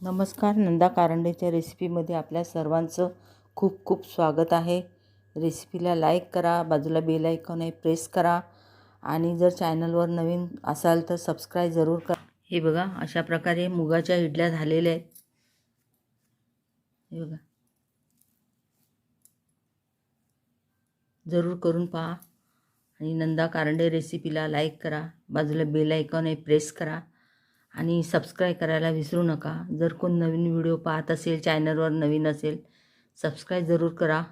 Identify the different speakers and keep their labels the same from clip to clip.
Speaker 1: नमस्कार नंदा कारंडेच्या रेसिपीमध्ये आपल्या सर्वांचं खूप खूप स्वागत आहे. रेसिपीला लाईक करा बाजूला बेल आयकॉन आहे प्रेस करा आणि जर चॅनलवर नवीन असाल तर सबस्क्राईब जरूर करा. हे बघा अशा प्रकारे मुगाच्या इडल्या झालेल्या आहेत. हे बघा. जरूर करून पहा आणि नंदा कारंडे रेसिपीला लाईक करा बाजूला बेल आयकॉन आहे प्रेस करा. आणि सबस्क्राईब करायला विसरू नका. जर कोण नवीन व्हिडिओ पाहत असेल चॅनलवर नवीन असेल सबस्क्राईब जरूर करा.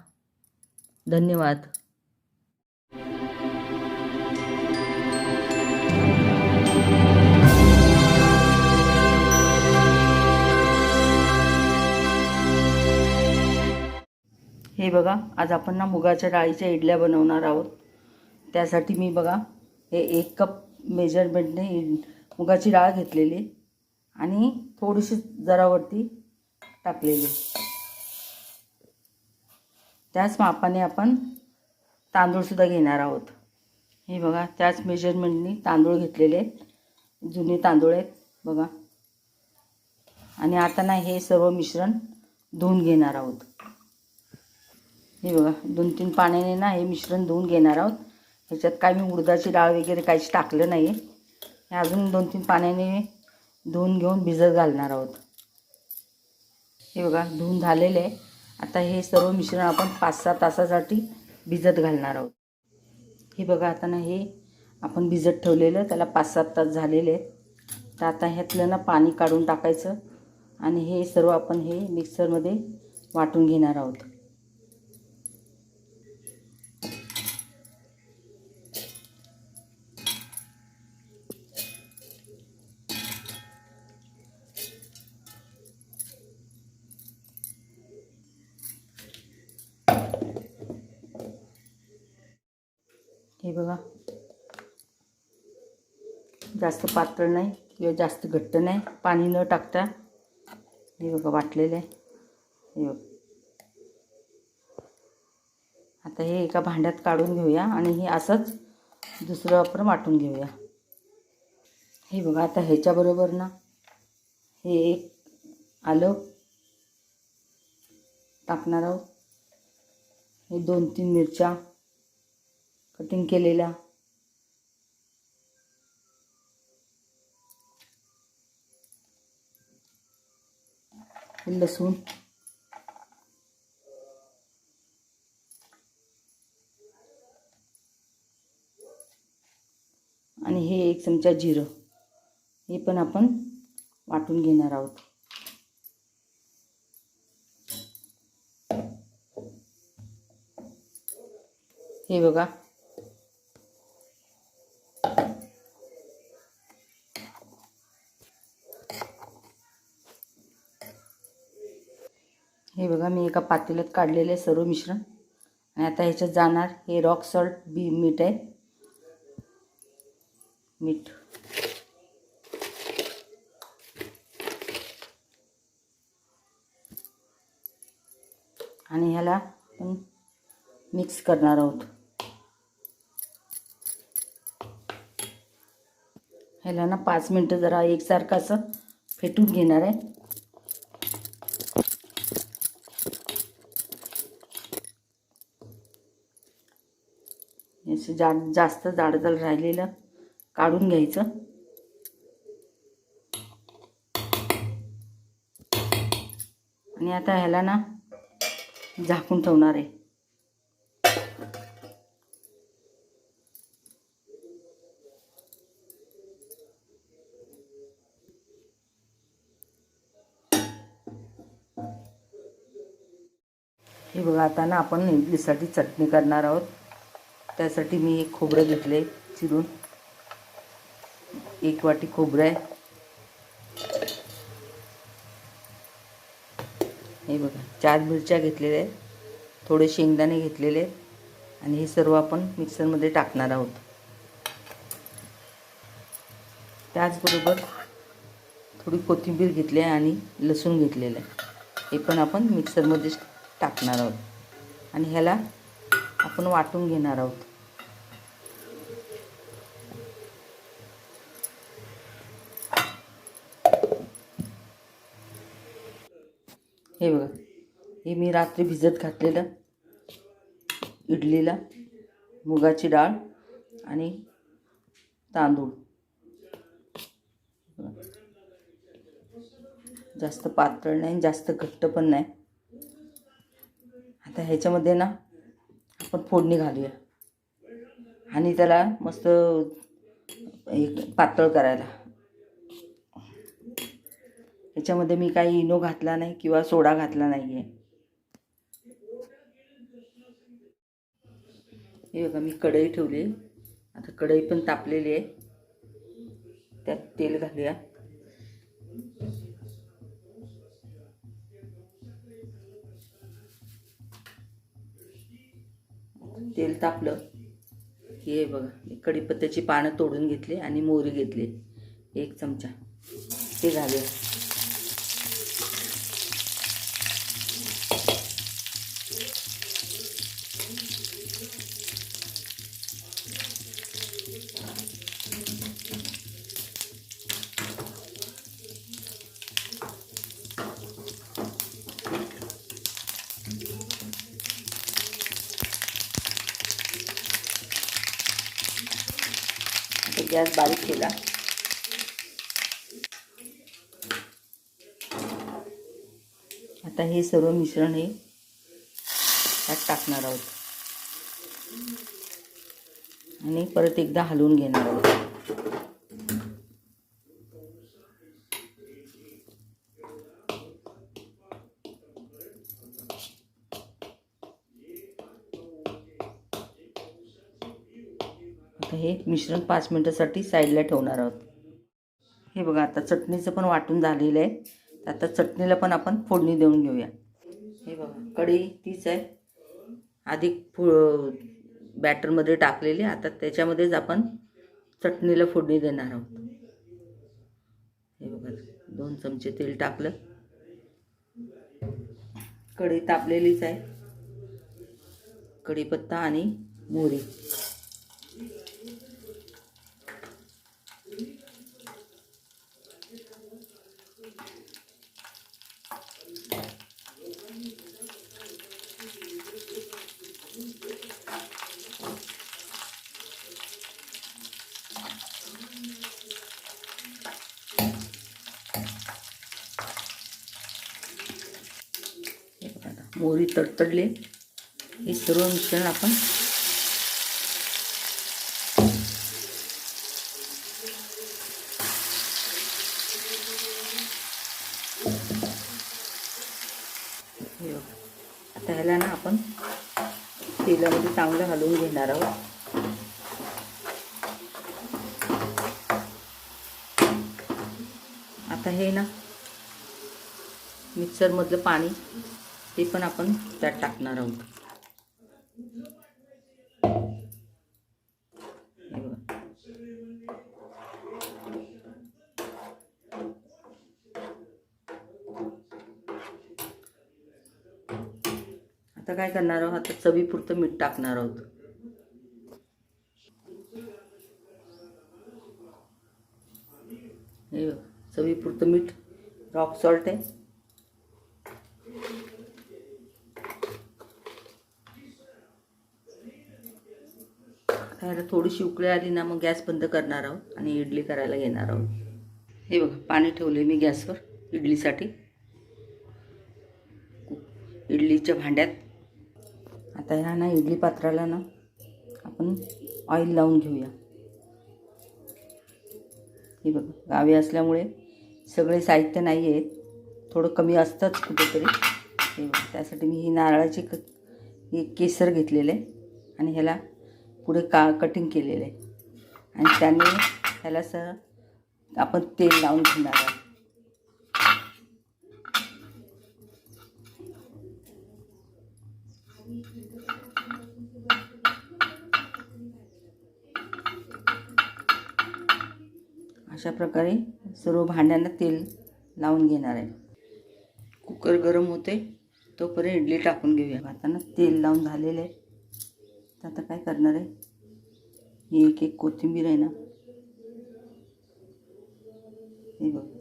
Speaker 1: धन्यवाद. हे बघा आज आपण ना मुगाच्या डाळीच्या इडल्या बनवणार आहोत. त्यासाठी मी बघा हे एक कप मेजरमेंटने मुगाची डाळ घेतलेली आणि थोडीशी जरावरती टाकलेली. त्याच मापाने आपण तांदूळसुद्धा घेणार आहोत. हे बघा त्याच मेजरमेंटनी तांदूळ घेतलेले जुने तांदूळ आहेत बघा. आणि आता ना हे सर्व मिश्रण धुवून घेणार आहोत. हे बघा दोन तीन पाण्याने ना हे मिश्रण धुवून घेणार आहोत. ह्याच्यात काय मी उडदाची डाळ वगैरे काहीच टाकलं नाही आहे हे अजून दोन तीन पाण्याने धुवून घेऊन भिजत घालणार आहोत. हे बघा धुवून झालेले आहे. आता हे सर्व मिश्रण आपण पाच सहा तासासाठी भिजत घालणार आहोत. हे बघा आता ना हे आपण भिजत ठेवलेलं त्याला पाच सात तास झालेले आहेत. तर आता ह्यातलं ना पाणी काढून टाकायचं आणि हे सर्व आपण हे मिक्सरमध्ये वाटून घेणार आहोत हे बघा जास्त पातळ नाही किंवा जास्त घट्ट नाही. पाणी न टाकता. हे बघा वाटलेलं आहे. हे बघा. आता हे एका भांड्यात काढून घेऊया आणि हे असंच दुसरं आपण वाटून घेऊया. हे बघा आता ह्याच्याबरोबर ना हे एक आलं. टाकणार आहोत. हे दोन तीन मिरच्या कटिंग केलेल्या. लसूण. आणि हे एक चमचा जिरं. हे पण आपण वाटून घेणार आहोत. हे बघा. हे बघा मी एका पातेल्यात काढलेले आहे सर्व मिश्रण. आणि आता ह्याच्यात जाणार हे रॉक सॉल्ट बी मीठ आहे. मीठ. आणि ह्याला आपण मिक्स करणार आहोत. ह्याला ना पाच मिनटं जरा एकसारखं असं फेटून घेणार आहे असं जा जास्त जाडजल राहिलेलं काढून घ्यायचं. आणि आता ह्याला ना झाकून ठेवणार आहे. हे बघा आता ना आपण इडलीसाठी चटणी करणार आहोत. त्यासाठी मी एक खोबरं घेतले चिरून. एक वाटी खोबरं आहे. हे बघा चार मिरच्या घेतलेल्या आहेत. थोडे शेंगदाणे घेतलेले आहेत. आणि हे सर्व आपण मिक्सरमध्ये टाकणार आहोत. त्याचबरोबर थोडी कोथिंबीर घेतली आहे आणि लसूण घेतलेलं आहे. हे पण आपण मिक्सरमध्ये टाकणार आहोत. आणि ह्याला आपण वाटून घेणार आहोत. हे बघा. हे मी रात्री भिजत घातलेलं. इडलीला मुगाची डाळ आणि तांदूळ. जास्त पातळ नाही जास्त घट्ट पण नाही. आता ह्याच्यामध्ये ना आपण फोडणी घालूया. आणि त्याला मस्त एक पातळ करायला. याच्यामध्ये मी काही इनो घातला नाही किंवा सोडा घातला नाही आहे हे बघा मी कढई ठेवली. आता कढई पण तापलेली आहे. त्यात तेल घालूया. तेल तापलं की हे बघा मी कढीपत्त्याची पानं तोडून घेतली आणि मोहरी घेतली. एक चमचा. ते घालूया आता गॅस बारीक केला. आता हे सर्व मिश्रण हे त्यात टाकणार आहोत. आणि परत एकदा हलवून घेणार आहोत. हे मिश्रण पाच मिनटासाठी साईडला ठेवणार आहोत. हे बघा आता चटणीचं पण वाटून झालेलं आहे. तर आता चटणीला पण आपण फोडणी देऊन घेऊया. हे बघा कढई तीच आहे. आधी फो बॅटरमध्ये टाकलेली आता त्याच्यामध्येच आपण चटणीला फोडणी देणार आहोत. हे बघा दोन चमचे तेल टाकलं. कढी तापलेलीच आहे. कढीपत्ता आणि मोहरी हे बघा आता मोहरी तडतडले. हे सर्व मिश्रण आपण आता ह्याला ना आपण तेलामध्ये चांगलं हलवून घेणार आहोत. आता हे ना मिक्सरमधलं पाणी ते पण आपण त्यात टाकणार आहोत. आता काय करणार आहोत? आता चवीपुरतं मीठ टाकणार आहोत. हे चवीपुरतं मीठ रॉक सॉल्ट आहे. खायला थोडीशी उकळी आली ना मग गॅस बंद करणार आहोत आणि इडली करायला घेणार आहोत. हे बघा पाणी ठेवले मी गॅसवर इडलीसाठी. इडलीच्या भांड्यात. आता ह्या ना इडली पात्राला ना आपण ऑइल लावून घेऊया. हे बघा गावी असल्यामुळे सगळे साहित्य नाही आहेत थोडं कमी असतंच कुठेतरी. हे बघा त्यासाठी मी ही नारळाची क हे केसर घेतलेलं आहे आणि ह्याला पुढे का कटिंग केलेलं आहे. आणि त्याने ह्याला सर आपण तेल लावून घेणार आहोत. अशा प्रकारे सर्व भांड्यांना तेल लावून घेणार आहे. कुकर गरम होते तोपर्यंत इडली टाकून घेऊया. भाताना तेल लावून झालेलं आहे. आता काय करणार आहे? ही एक एक कोथिंबीर आहे ना. हे बघ.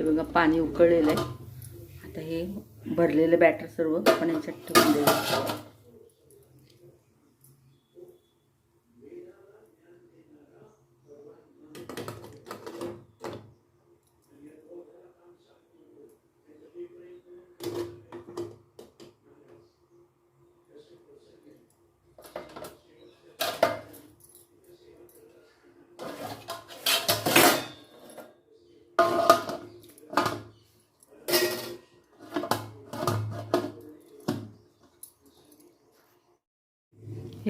Speaker 1: हे बघा पाणी उकळलेलं आहे. आता हे भरलेलं बॅटर सर्व आपण याच्यात ठेवून देऊ.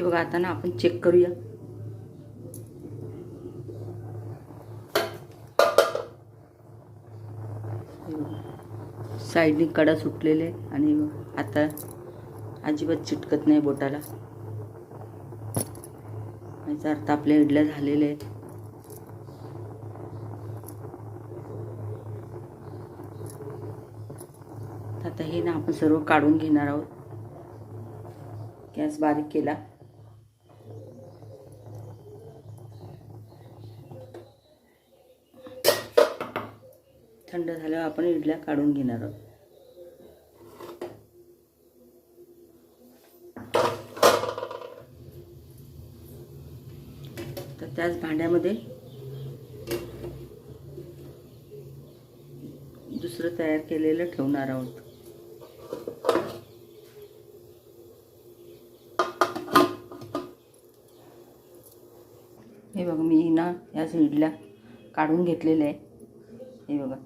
Speaker 1: हे बघा आता ना आपण चेक करूया. साईडने कडा सुटलेले आणि आता अजिबात चिटकत नाही बोटाला. याचा अर्थ आपल्या इडल्या झालेल्या आहेत. आता हे ना आपण सर्व काढून घेणार आहोत. गॅस बारीक केला. थंड झाल्यावर आपण इडल्या काढून घेणार आहोत. तर त्याच भांड्यामध्ये दुसरं तयार केलेलं ठेवणार आहोत. हे बघा मी ना याच इडल्या काढून घेतलेल्या आहे. हे बघा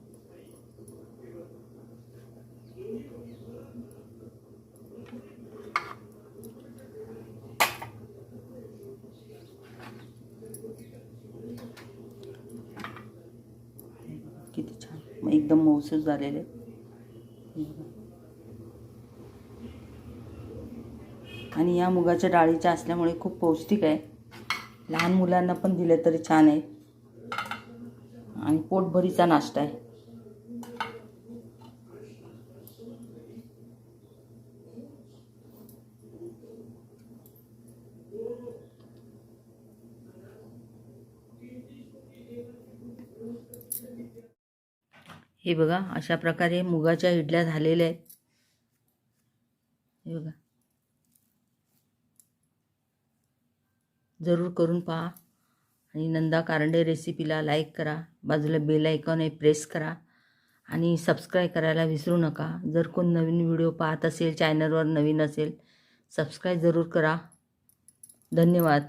Speaker 1: हे बघा, किती छान मग एकदम मऊसूस झालेले. आणि या मुगाच्या डाळीच्या असल्यामुळे खूप पौष्टिक आहे. लहान मुलांना पण दिले तरी छान आहे. आणि पोटभरीचा नाश्ता आहे. हे बघा अशा प्रकारे मुगाच्या इडल्या झालेल्या आहेत. हे बघा. जरूर करून पहा आणि नंदा कारंडे रेसिपीला लाईक करा. बाजूला बेल आयकॉन आहे प्रेस करा. आणि सबस्क्राईब करायला विसरू नका. जर कोण नवीन व्हिडिओ पाहत असेल चॅनलवर नवीन असेल सबस्क्राईब जरूर करा. धन्यवाद.